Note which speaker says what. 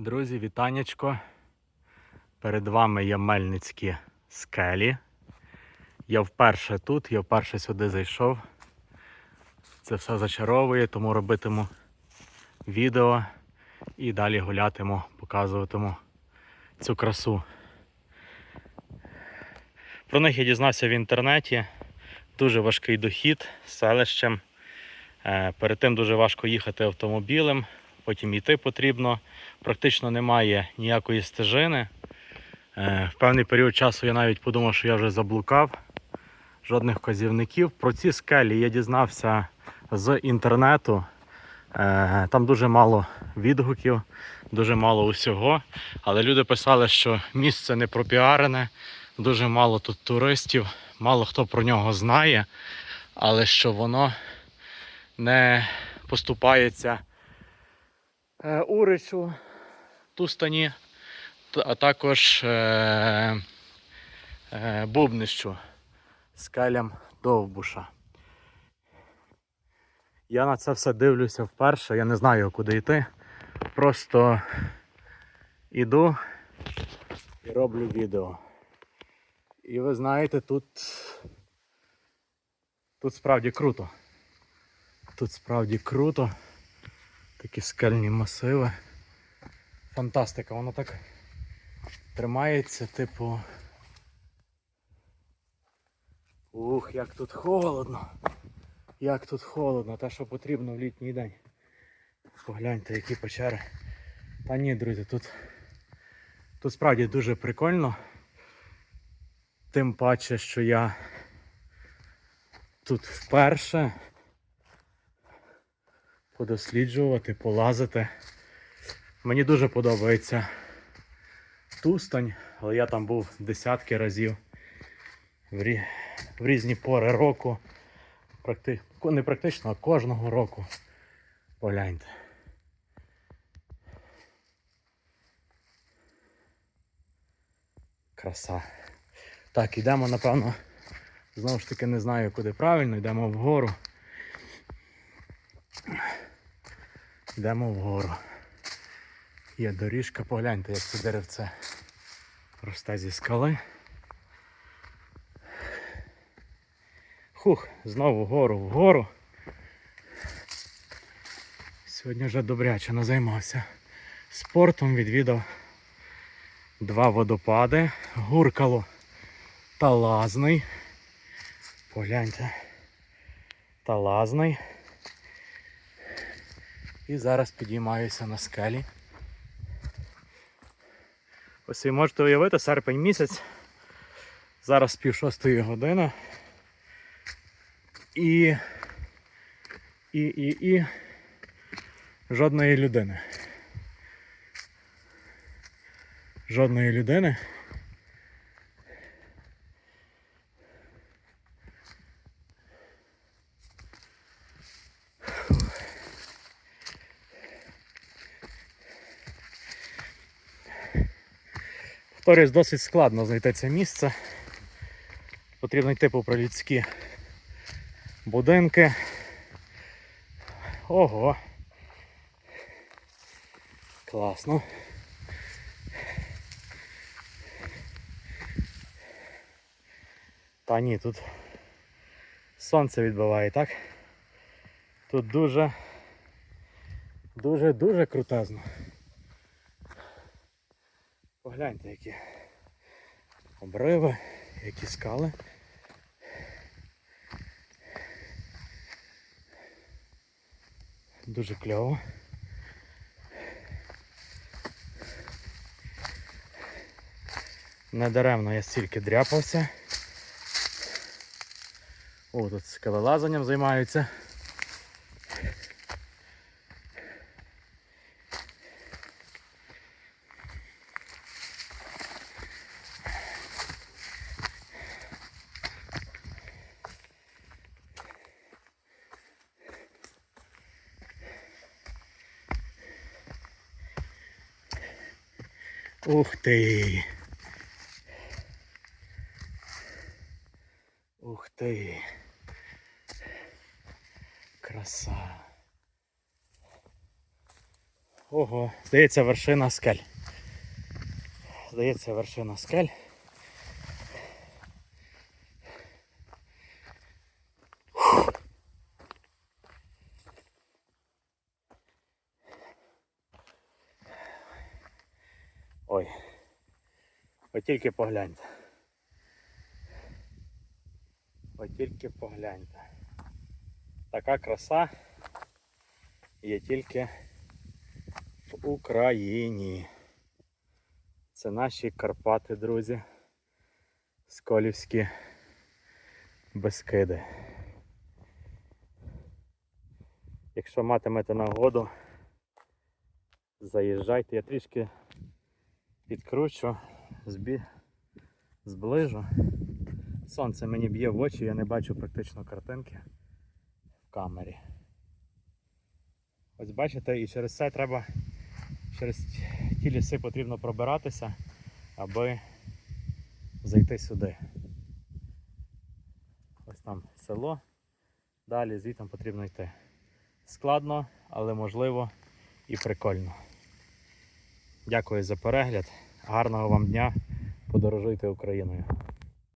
Speaker 1: Друзі, вітанечко. Перед вами є Мельницькі скелі. Я вперше тут, я вперше сюди зайшов. Це все зачаровує, тому робитиму відео і далі гулятиму, показуватиму цю красу. Про них я дізнався в інтернеті. Дуже важкий дохід з селищем. Е, Перед тим дуже важко їхати автомобілем, потім йти потрібно. Практично немає ніякої стежини. Е, В певний період часу я навіть подумав, що я вже заблукав. Жодних вказівників. Про ці скелі я дізнався з інтернету. Е, Там дуже мало відгуків, дуже мало усього. Але люди писали, що місце не пропіарене, дуже мало тут туристів, мало хто про нього знає, але що воно не поступається е, Уричу, Тустані, а також е, е, Бубнищу, скелям Довбуша. Я на це все дивлюся вперше, я не знаю, куди йти. Просто іду і роблю відео. І ви знаєте, тут, тут справді круто. Тут справді круто. Такі скельні масиви. Фантастика, воно так тримається, типу. Ух, як тут холодно. Як тут холодно, те, що потрібно в літній день. Погляньте, які печери. Та ні, друзі, тут, тут справді дуже прикольно. Тим паче, що я тут вперше подосліджувати, полазити. Мені дуже подобається Тустань, але я там був десятки разів в, рі... в різні пори року. Практи... Не практично, а кожного року. Погляньте. Краса. Так, йдемо, напевно. Знову ж таки не знаю, куди правильно, йдемо вгору. Йдемо вгору. Є доріжка, погляньте, як це деревце росте зі скали. Хух, знову вгору, вгору. Сьогодні вже добряче назаймався спортом, відвідав два водопади, гуркало та лазний. Погляньте. Та лазний. І зараз підіймаюся на скелі. Ось ви можете уявити, серпень місяць. Зараз пів шостої години. І. І, і, і. Жодної людини. Жодної людини. Повторюсь, досить складно знайти це місце. Потрібно йти попри людські будинки. Ого. Класно. Та ні, тут сонце відбиває, так? Тут дуже, дуже, дуже крутезно. Погляньте, які обриви, які скали. Дуже кльово. Недаремно я стільки дряпався. О, тут скелелазанням займаються. Ух ти! Ух ти! Краса! Ого, здається, вершина скель. Здається, вершина скель. Ой. Ви тільки погляньте. Ви тільки погляньте. Така краса є тільки в Україні. Це наші Карпати, друзі. Сколівські Бескиди. Якщо матимете нагоду, заїжджайте, я трішки підкручу, збі... зближу. Сонце мені б'є в очі, я не бачу практично картинки в камері. Ось бачите, і через це треба, через ті ліси потрібно пробиратися, аби зайти сюди. Ось там село, далі звідти потрібно йти. Складно, але можливо і прикольно. Дякую за перегляд. Гарного вам дня. Подорожуйте Україною.